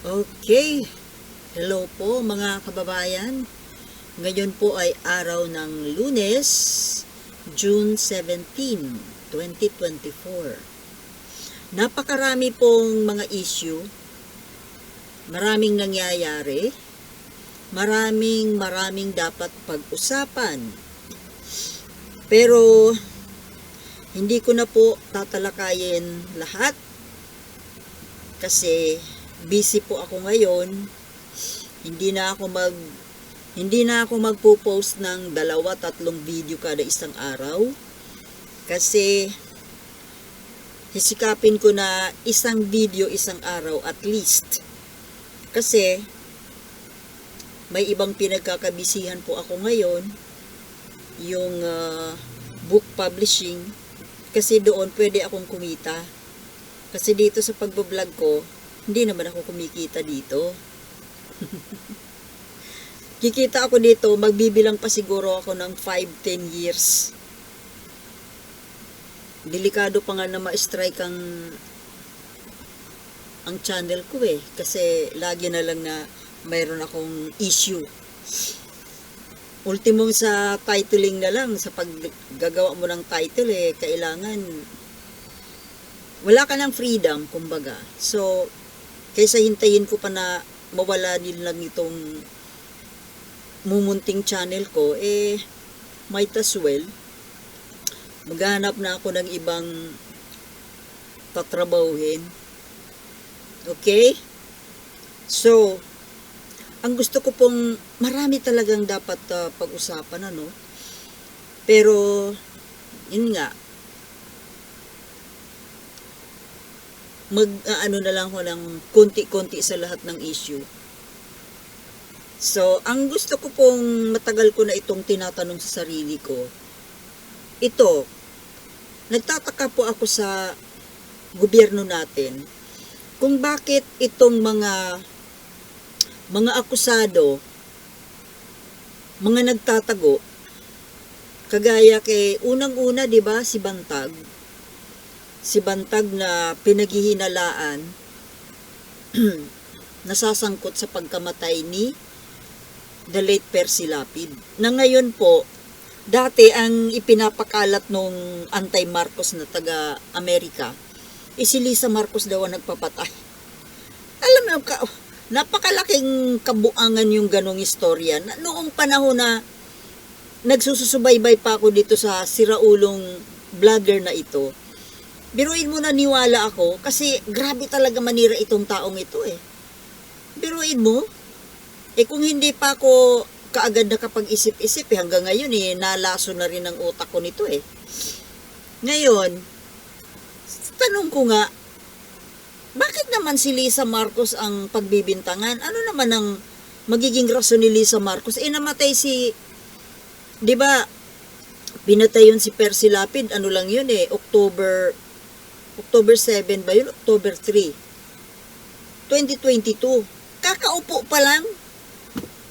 Okay. Hello po mga kababayan. Ngayon po ay araw ng lunes, June 17, 2024. Napakarami pong mga issue. Maraming nangyayari. Maraming maraming dapat pag-usapan. Pero hindi ko na po tatalakayin lahat kasi busy po ako ngayon. Hindi na ako mag hindi na ako magpo-post ng dalawa, tatlong video kada isang araw. Kasi hisikapin ko na isang video isang araw at least. Kasi may ibang pinagkakabisihan po ako ngayon yung ah, book publishing kasi doon pwede akong kumita. Kasi dito sa pagbablog ko, hindi naman ako kumikita dito. Kikita ako dito, magbibilang pa siguro ako ng 5-10 years. Delikado pa nga na ma-strike ang ang channel ko eh. Kasi lagi na lang na mayroon akong issue. Ultimong sa titling na lang, sa paggagawa mo ng title eh, kailangan wala ka ng freedom, kumbaga. So, kaysa hintayin ko pa na mawala din lang itong mumunting channel ko, eh, might as well, maghanap na ako ng ibang tatrabahuhin. Okay? So, ang gusto ko pong marami talagang dapat ah, pag-usapan ano. Pero yun nga mag ah, ano na lang ko ng konti-konti sa lahat ng issue. So, ang gusto ko pong matagal ko na itong tinatanong sa sarili ko, ito, nagtataka po ako sa gobyerno natin kung bakit itong mga mga akusado, mga nagtatago, kagaya kay unang-una, 'di ba, si Bantag. Si Bantag na pinaghihinalaan nasasangkot sa pagkamatay ni the late Percy Lapid. Na ngayon po, dati ang ipinapakalat nung anti-Marcos na taga-Amerika, eh si Lisa Marcos daw ang nagpapatay. Alam mo, ka, napakalaking kabuangan yung ganong istorya. Na, noong panahon na nagsususubaybay pa ako dito sa siraulong vlogger na ito, biruin mo na niwala ako kasi grabe talaga manira itong taong ito eh. Biruin mo, eh kung hindi pa ako kaagad nakapag-isip-isip eh, hanggang ngayon eh, nalaso na rin ang utak ko nito eh. Ngayon, tanong ko nga, bakit naman si Lisa Marcos ang pagbibintangan? Ano naman ang magiging rason ni Lisa Marcos? Eh, namatay si, di ba, pinatay yun si Percy Lapid, ano lang yun eh, October, October 7 ba yun? October 3. 2022. Kakaupo pa lang.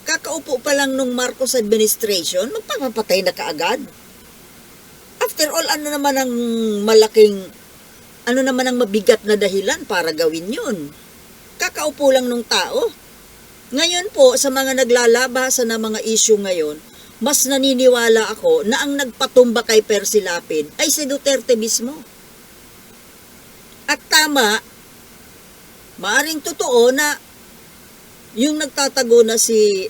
Kakaupo pa lang nung Marcos administration, magpapatay na kaagad. After all, ano naman ang malaking ano naman ang mabigat na dahilan para gawin yun? Kakaupo lang ng tao. Ngayon po, sa mga naglalabasa ng mga issue ngayon, mas naniniwala ako na ang nagpatumba kay Percy Lapid ay si Duterte mismo. At tama, maaring totoo na yung nagtatago na si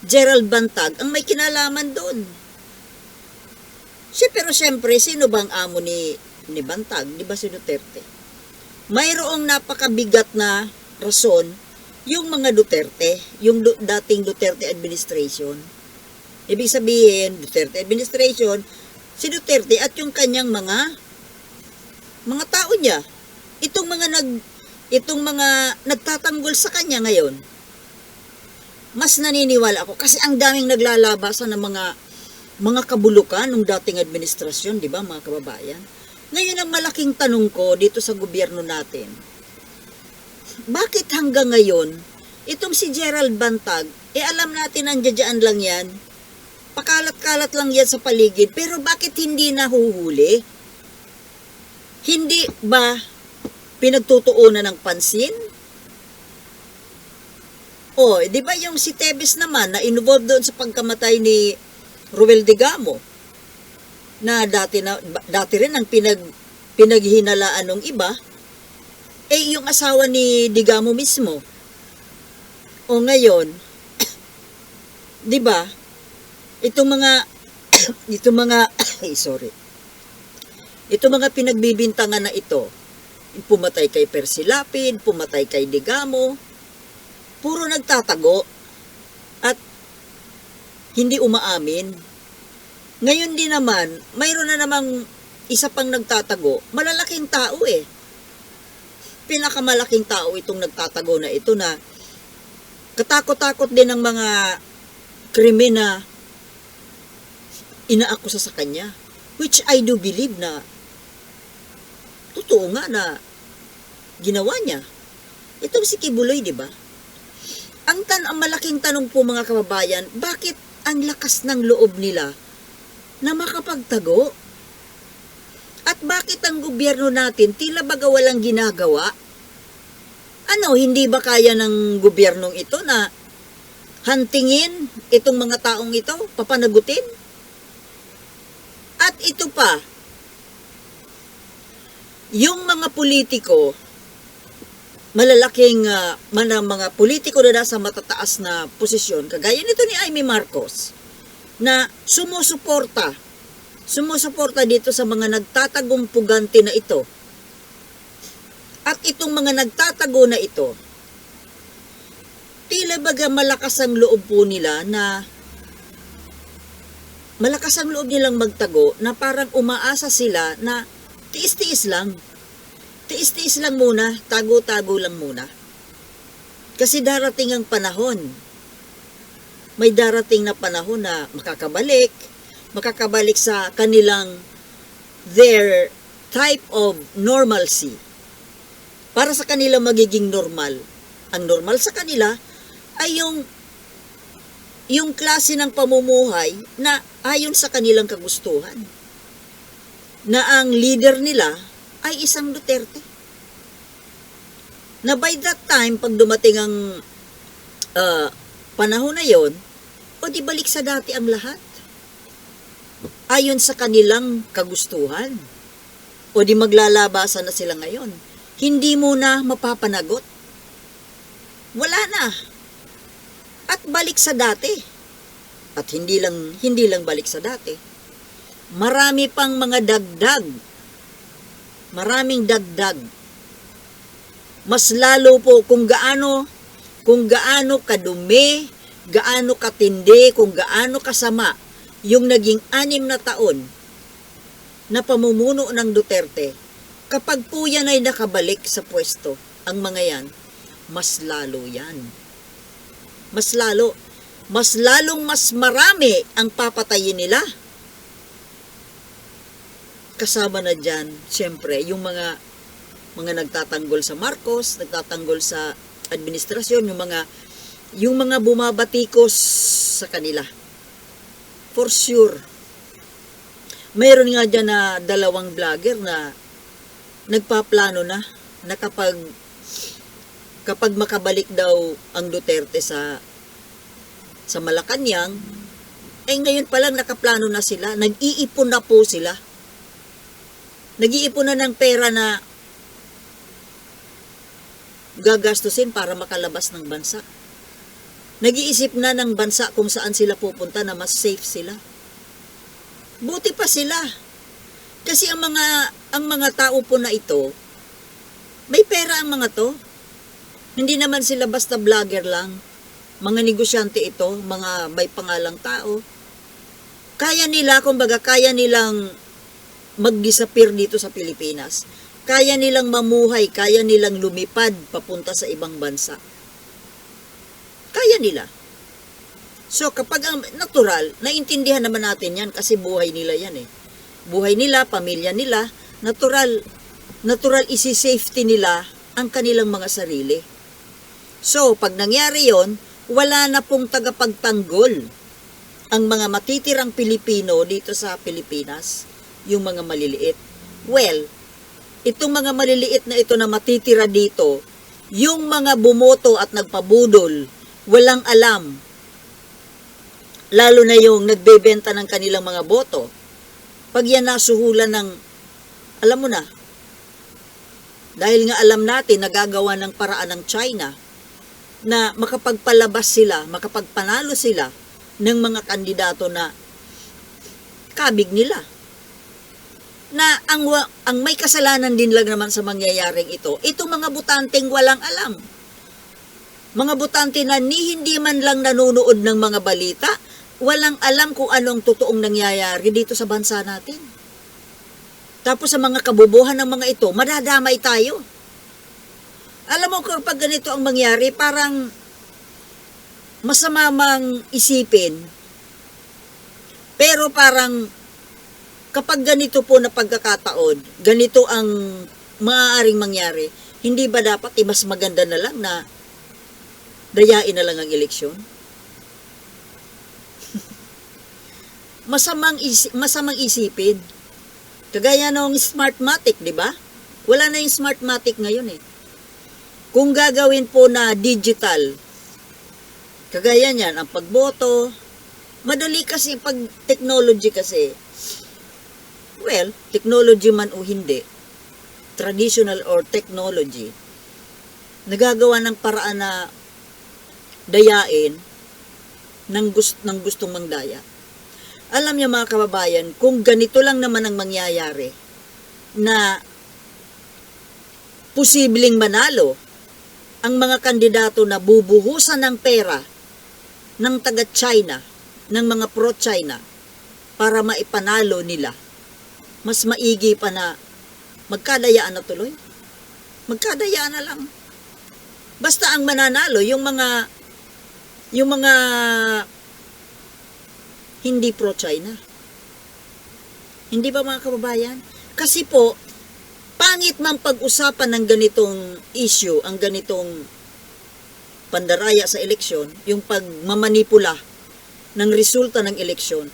Gerald Bantag ang may kinalaman doon. Si, pero siyempre, sino bang amo ni ni Bantag, di ba si Duterte? Mayroong napakabigat na rason yung mga Duterte, yung dating Duterte administration. Ibig sabihin, Duterte administration, si Duterte at yung kanyang mga mga tao niya. Itong mga nag itong mga nagtatanggol sa kanya ngayon. Mas naniniwala ako kasi ang daming naglalabasan ng mga mga kabulukan ng dating administrasyon, di ba mga kababayan? Ngayon ang malaking tanong ko dito sa gobyerno natin, bakit hanggang ngayon, itong si Gerald Bantag, eh alam natin nandiyan lang yan, pakalat-kalat lang yan sa paligid, pero bakit hindi nahuhuli? Hindi ba pinagtutuunan ng pansin? Oh, di ba yung si Tebes naman na involved doon sa pagkamatay ni Ruel Digamo na dati na dati rin ang pinag pinaghinalaan ng iba eh yung asawa ni Digamo mismo. O ngayon, 'di ba? Itong mga itong mga ay sorry. Itong mga pinagbibintangan na ito, pumatay kay Percy Lapid, pumatay kay Digamo, puro nagtatago at hindi umaamin. Ngayon din naman, mayroon na namang isa pang nagtatago, malalaking tao eh. Pinakamalaking tao itong nagtatago na ito na katakot-takot din ng mga krimen na inaakusa sa kanya. Which I do believe na totoo nga na ginawa niya. Itong si Kibuloy, di ba? Ang tan ang malaking tanong po mga kababayan, bakit ang lakas ng loob nila na makapagtago? At bakit ang gobyerno natin tila baga walang ginagawa? Ano, hindi ba kaya ng gobyernong ito na hantingin itong mga taong ito, papanagutin? At ito pa, yung mga politiko, malalaking ah, mana mga politiko na nasa matataas na posisyon, kagaya nito ni Amy Marcos, na sumusuporta, sumusuporta dito sa mga nagtatagong pugante na ito. At itong mga nagtatago na ito, tila baga malakas ang loob po nila na malakas ang loob nilang magtago na parang umaasa sila na tiis-tiis lang. Tiis-tiis lang muna, tago-tago lang muna. Kasi darating ang panahon. May darating na panahon na makakabalik, makakabalik sa kanilang their type of normalcy. Para sa kanila magiging normal. Ang normal sa kanila ay yung yung klase ng pamumuhay na ayon sa kanilang kagustuhan na ang leader nila ay isang Duterte. Na by that time, pag dumating ang ah, panahon na yon, o di balik sa dati ang lahat. Ayon sa kanilang kagustuhan. O di maglalabasan na sila ngayon. Hindi mo na mapapanagot. Wala na. At balik sa dati. At hindi lang hindi lang balik sa dati marami pang mga dagdag. Maraming dagdag. Mas lalo po kung gaano kung gaano kadumi, gaano katindi, kung gaano kasama yung naging anim na taon na pamumuno ng Duterte, kapag po yan ay nakabalik sa pwesto, ang mga yan, mas lalo yan. Mas lalo. Mas lalong mas marami ang papatayin nila kasama na dyan, siyempre, yung mga mga nagtatanggol sa Marcos, nagtatanggol sa administrasyon, yung mga yung mga bumabatikos sa kanila. For sure. Mayroon nga dyan na dalawang vlogger na nagpaplano na na kapag kapag makabalik daw ang Duterte sa sa Malacanang, eh ngayon pa lang nakaplano na sila, nag-iipon na po sila nag-iipon na ng pera na gagastusin para makalabas ng bansa. Nag-iisip na ng bansa kung saan sila pupunta na mas safe sila. Buti pa sila. Kasi ang mga ang mga tao po na ito, may pera ang mga to. Hindi naman sila basta vlogger lang. Mga negosyante ito, mga may pangalang tao. Kaya nila, kumbaga, kaya nilang mag-disappear dito sa Pilipinas. Kaya nilang mamuhay, kaya nilang lumipad papunta sa ibang bansa. Kaya nila. So kapag ang natural, naintindihan naman natin yan kasi buhay nila yan eh. Buhay nila, pamilya nila, natural, natural isi-safety nila ang kanilang mga sarili. So pag nangyari yon, wala na pong tagapagtanggol ang mga matitirang Pilipino dito sa Pilipinas yung mga maliliit. Well, itong mga maliliit na ito na matitira dito, yung mga bumoto at nagpabudol walang alam. Lalo na yung nagbebenta ng kanilang mga boto. Pag yan nasuhulan ng, alam mo na, dahil nga alam natin nagagawa ng paraan ng China na makapagpalabas sila, makapagpanalo sila ng mga kandidato na kabig nila. Na ang, ang may kasalanan din lang naman sa mangyayaring ito, itong mga butanteng walang alam. Mga butante na ni hindi man lang nanonood ng mga balita, walang alam kung anong totoong nangyayari dito sa bansa natin. Tapos sa mga kabubuhan ng mga ito, madadamay tayo. Alam mo kapag ganito ang mangyari, parang masama mang isipin. Pero parang kapag ganito po na pagkakataon, ganito ang maaaring mangyari, hindi ba dapat eh, mas maganda na lang na dayain na lang ang eleksyon? masamang, isi- masamang isipin. Kagaya ng Smartmatic, di ba? Wala na yung Smartmatic ngayon eh. Kung gagawin po na digital, kagaya niyan, ang pagboto, madali kasi pag technology kasi, well, technology man o hindi, traditional or technology, nagagawa ng paraan na dayain ng, gust, ng gustong mangdaya. Alam niyo mga kababayan, kung ganito lang naman ang mangyayari, na posibleng manalo ang mga kandidato na bubuhusan ng pera ng taga-China, ng mga pro-China, para maipanalo nila, mas maigi pa na magkadayaan na tuloy. Magkadayaan na lang. Basta ang mananalo, yung mga yung mga hindi pro-China. Hindi ba mga kababayan? Kasi po, pangit man pag-usapan ng ganitong issue, ang ganitong pandaraya sa eleksyon, yung pagmamanipula ng resulta ng eleksyon,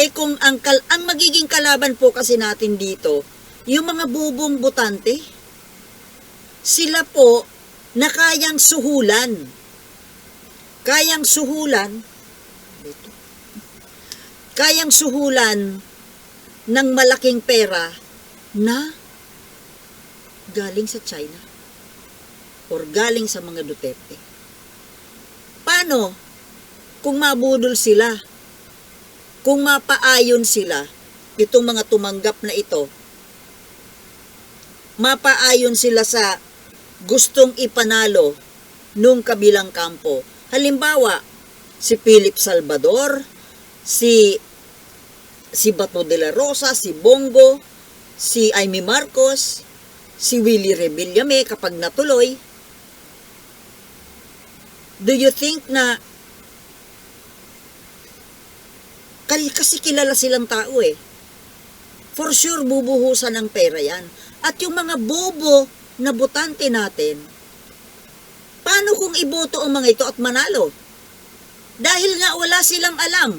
eh kung ang, kal- ang magiging kalaban po kasi natin dito, yung mga bubong butante, sila po na kayang suhulan. Kayang suhulan, dito, kayang suhulan ng malaking pera na galing sa China or galing sa mga Duterte. Paano kung mabudol sila? Kung mapaayon sila, itong mga tumanggap na ito, mapaayon sila sa gustong ipanalo nung kabilang kampo. Halimbawa, si Philip Salvador, si si Bato de la Rosa, si Bongo, si Amy Marcos, si Willie Rebillame kapag natuloy. Do you think na kal- kasi kilala silang tao eh. For sure, bubuhusan ng pera yan. At yung mga bobo na butante natin, paano kung iboto ang mga ito at manalo? Dahil nga wala silang alam.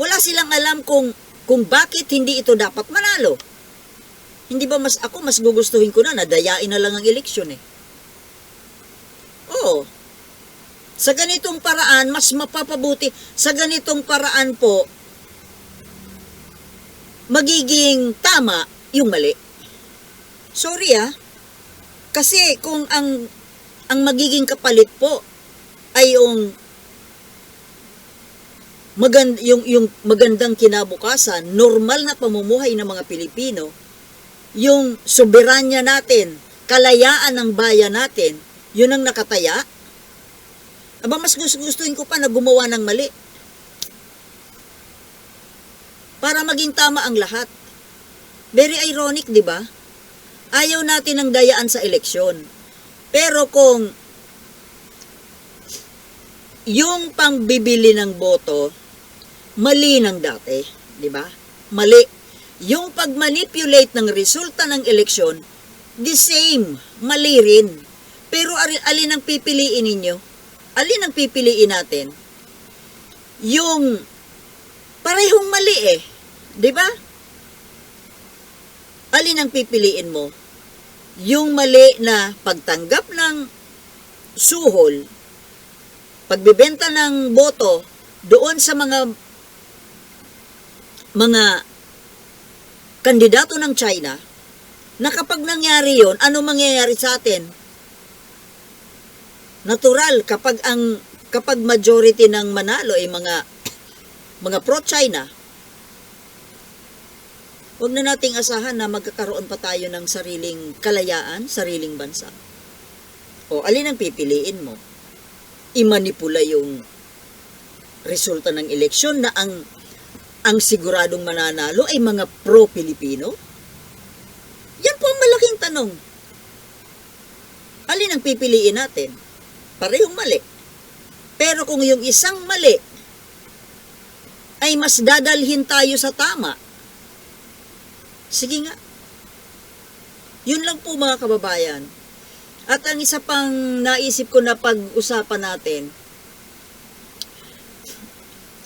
Wala silang alam kung kung bakit hindi ito dapat manalo. Hindi ba mas ako mas gugustuhin ko na nadayain na lang ang eleksyon eh. Oo. Sa ganitong paraan, mas mapapabuti. Sa ganitong paraan po, magiging tama yung mali. Sorry ah. Kasi kung ang ang magiging kapalit po ay yung magand yung yung magandang kinabukasan, normal na pamumuhay ng mga Pilipino, yung soberanya natin, kalayaan ng bayan natin, yun ang nakataya. Aba, mas gustuhin ko pa na gumawa ng mali. Para maging tama ang lahat. Very ironic, di ba? Ayaw natin ng dayaan sa eleksyon. Pero kung yung pangbibili ng boto, mali ng dati, di ba? Mali. Yung pag-manipulate ng resulta ng eleksyon, the same, mali rin. Pero alin ang pipiliin ninyo? Alin ang pipiliin natin? Yung parehong mali eh, di ba? Alin ang pipiliin mo? Yung mali na pagtanggap ng suhol, pagbebenta ng boto doon sa mga mga kandidato ng China, na kapag nangyari yon, ano mangyayari sa atin? Natural kapag ang kapag majority ng manalo ay mga mga pro-China, huwag na nating asahan na magkakaroon pa tayo ng sariling kalayaan, sariling bansa. O alin ang pipiliin mo? Imanipula yung resulta ng eleksyon na ang ang siguradong mananalo ay mga pro-Pilipino? Yan po ang malaking tanong. Alin ang pipiliin natin? Parehong mali. Pero kung yung isang mali ay mas dadalhin tayo sa tama, sige nga. Yun lang po mga kababayan. At ang isa pang naisip ko na pag-usapan natin,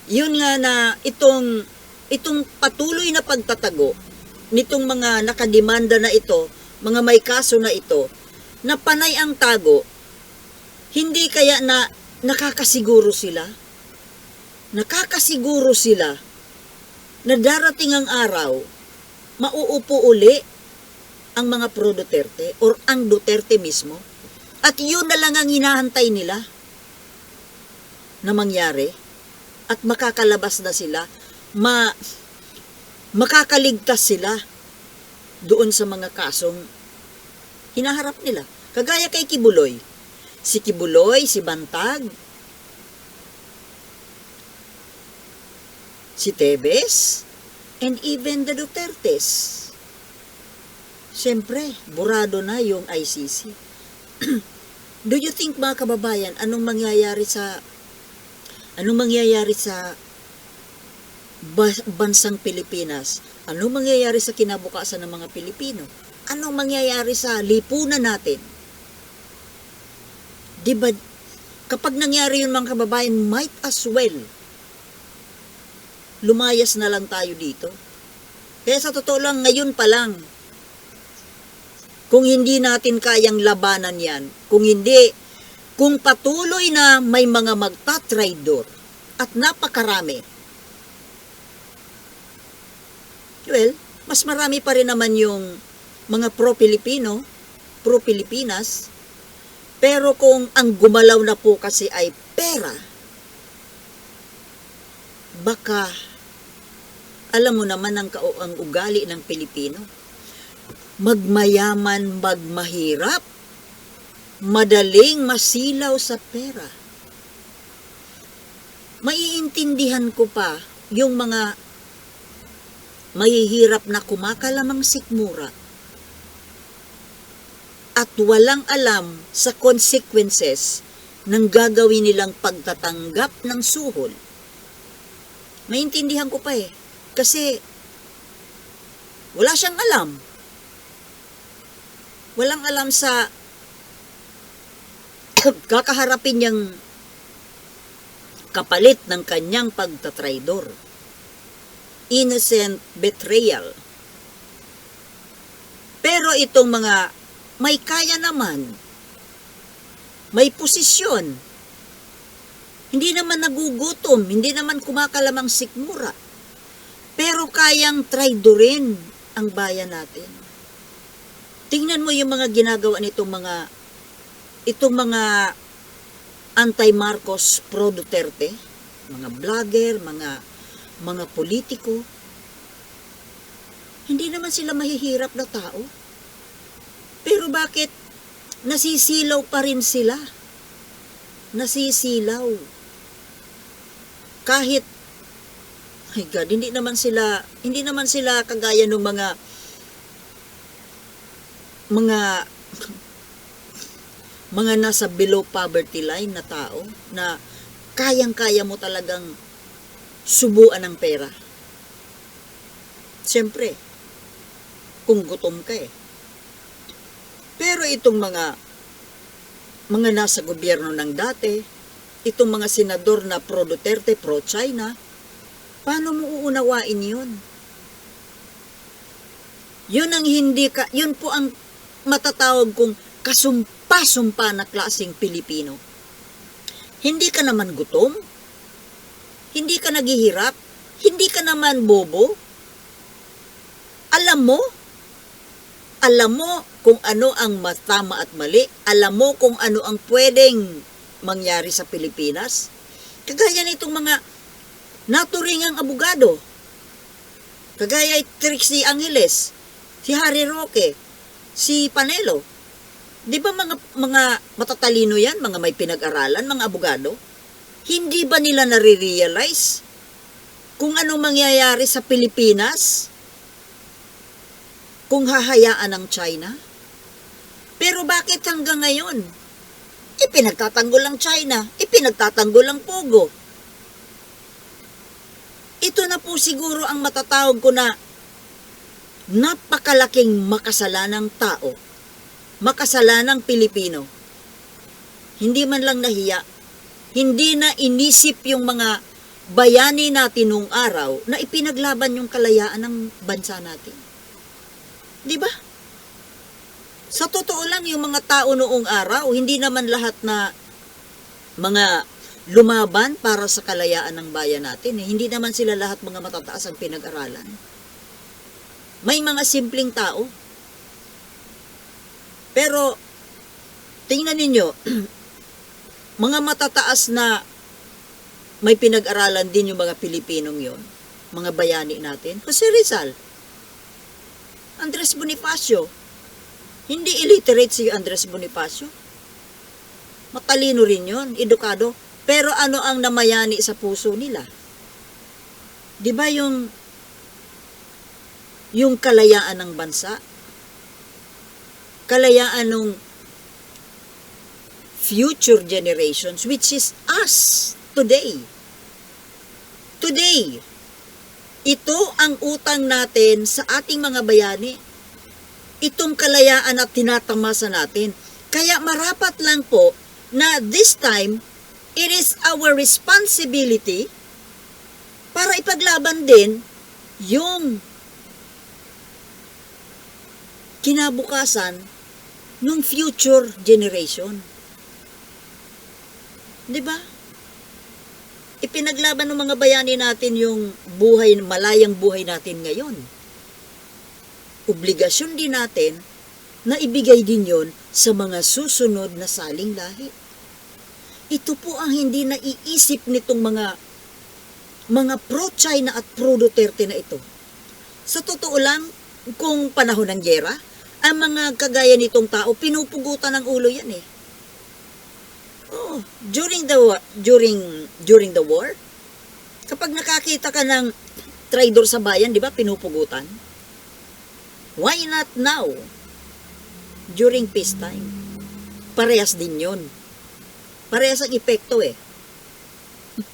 yun nga na itong itong patuloy na pagtatago nitong mga nakademanda na ito, mga may kaso na ito, na panay ang tago, hindi kaya na nakakasiguro sila? Nakakasiguro sila na darating ang araw, mauupo uli ang mga pro Duterte or ang Duterte mismo at yun na lang ang hinahantay nila na mangyari at makakalabas na sila, ma makakaligtas sila doon sa mga kasong hinaharap nila. Kagaya kay Kibuloy. Si Kibuloy, si Bantag, si Tebes, and even the Dutertes. Siyempre, burado na yung ICC. Do you think mga kababayan, anong mangyayari sa anong mangyayari sa ba- bansang Pilipinas? Anong mangyayari sa kinabukasan ng mga Pilipino? Anong mangyayari sa lipunan natin? Di ba, kapag nangyari yun mga kababayan, might as well lumayas na lang tayo dito. Kaya sa totoo lang, ngayon pa lang, kung hindi natin kayang labanan yan, kung hindi, kung patuloy na may mga magtatraidor at napakarami, well, mas marami pa rin naman yung mga pro-Pilipino, pro-Pilipinas, pero kung ang gumalaw na po kasi ay pera, baka alam mo naman ang, ang ugali ng Pilipino. Magmayaman, magmahirap, madaling masilaw sa pera. Maiintindihan ko pa yung mga mahihirap na kumakalamang sikmura at walang alam sa consequences ng gagawin nilang pagtatanggap ng suhol. Maintindihan ko pa eh. Kasi wala siyang alam. Walang alam sa kakaharapin niyang kapalit ng kanyang pagtatraidor. Innocent betrayal. Pero itong mga may kaya naman, may posisyon, hindi naman nagugutom, hindi naman kumakalamang sikmura, pero kayang traidorin ang bayan natin. Tingnan mo yung mga ginagawa nitong mga itong mga anti-Marcos pro Duterte, mga vlogger, mga mga politiko. Hindi naman sila mahihirap na tao. Pero bakit nasisilaw pa rin sila? Nasisilaw. Kahit my God, hindi naman sila hindi naman sila kagaya ng mga mga mga nasa below poverty line na tao na kayang-kaya mo talagang subuan ng pera. Siyempre, kung gutom ka eh. Pero itong mga mga nasa gobyerno ng dati, itong mga senador na pro Duterte, pro China, paano mo uunawain yun? Yun ang hindi ka, yun po ang matatawag kong kasum, pasumpa na klaseng Pilipino. Hindi ka naman gutom, hindi ka naghihirap, hindi ka naman bobo. Alam mo, alam mo kung ano ang tama at mali, alam mo kung ano ang pwedeng mangyari sa Pilipinas. Kagaya nitong mga naturingang abogado. Kagaya Trixie Angeles, si Harry Roque, si Panelo. Di ba mga, mga matatalino yan, mga may pinag-aralan, mga abogado? Hindi ba nila nare-realize kung ano mangyayari sa Pilipinas kung hahayaan ng China? Pero bakit hanggang ngayon? Ipinagtatanggol ang China, ipinagtatanggol ang Pogo. Ito na po siguro ang matatawag ko na napakalaking makasalanang tao, makasalanang Pilipino. Hindi man lang nahiya, hindi na inisip yung mga bayani natin nung araw na ipinaglaban yung kalayaan ng bansa natin. Di ba? Sa totoo lang, yung mga tao noong araw, hindi naman lahat na mga lumaban para sa kalayaan ng bayan natin. Eh. Hindi naman sila lahat mga matataas ang pinag-aralan. May mga simpleng tao. Pero, tingnan ninyo, mga matataas na may pinag-aralan din yung mga Pilipinong yon, mga bayani natin. Jose Rizal, Andres Bonifacio, hindi illiterate si Andres Bonifacio. Matalino rin yon, edukado. Pero ano ang namayani sa puso nila? Di ba yung yung kalayaan ng bansa? Kalayaan ng future generations, which is us today. Today, ito ang utang natin sa ating mga bayani. Itong kalayaan at tinatamasa natin. Kaya marapat lang po na this time, it is our responsibility para ipaglaban din yung kinabukasan ng future generation. 'Di ba? Ipinaglaban ng mga bayani natin yung buhay, malayang buhay natin ngayon. Obligasyon din natin na ibigay din yon sa mga susunod na saling lahi. Ito po ang hindi naiisip nitong mga mga pro-China at pro-Duterte na ito. Sa totoo lang, kung panahon ng gera, ang mga kagaya nitong tao, pinupugutan ng ulo yan eh. During the during during the war, kapag nakakita ka ng traidor sa bayan, 'di ba, pinupugutan? Why not now? During peacetime. Parehas din 'yon. Parehas ang epekto eh.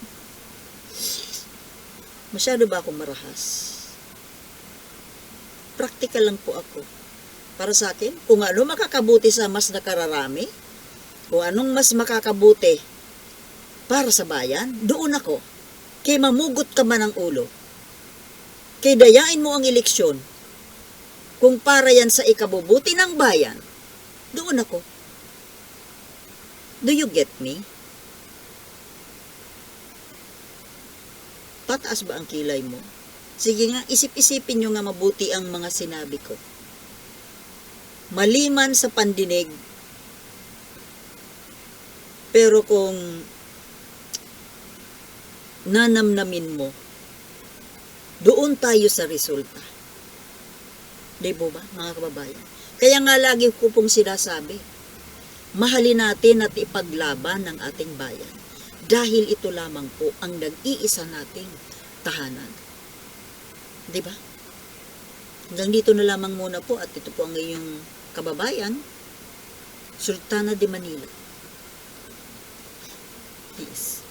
Masyado ba akong marahas? Practical lang po ako. Para sa akin, kung ano makakabuti sa mas nakararami, kung anong mas makakabuti para sa bayan, doon ako. Kay mamugot ka man ang ulo. Kay dayain mo ang eleksyon. Kung para yan sa ikabubuti ng bayan, doon ako. Do you get me? Pataas ba ang kilay mo? Sige nga, isip-isipin nyo nga mabuti ang mga sinabi ko. Maliman sa pandinig, pero kung nanamnamin mo, doon tayo sa resulta. Di ba mga kababayan? Kaya nga lagi ko pong sinasabi, mahalin natin at ipaglaban ng ating bayan dahil ito lamang po ang nag-iisa nating tahanan. Di ba? Hanggang dito na lamang muna po at ito po ang iyong kababayan, Sultana de Manila. Peace.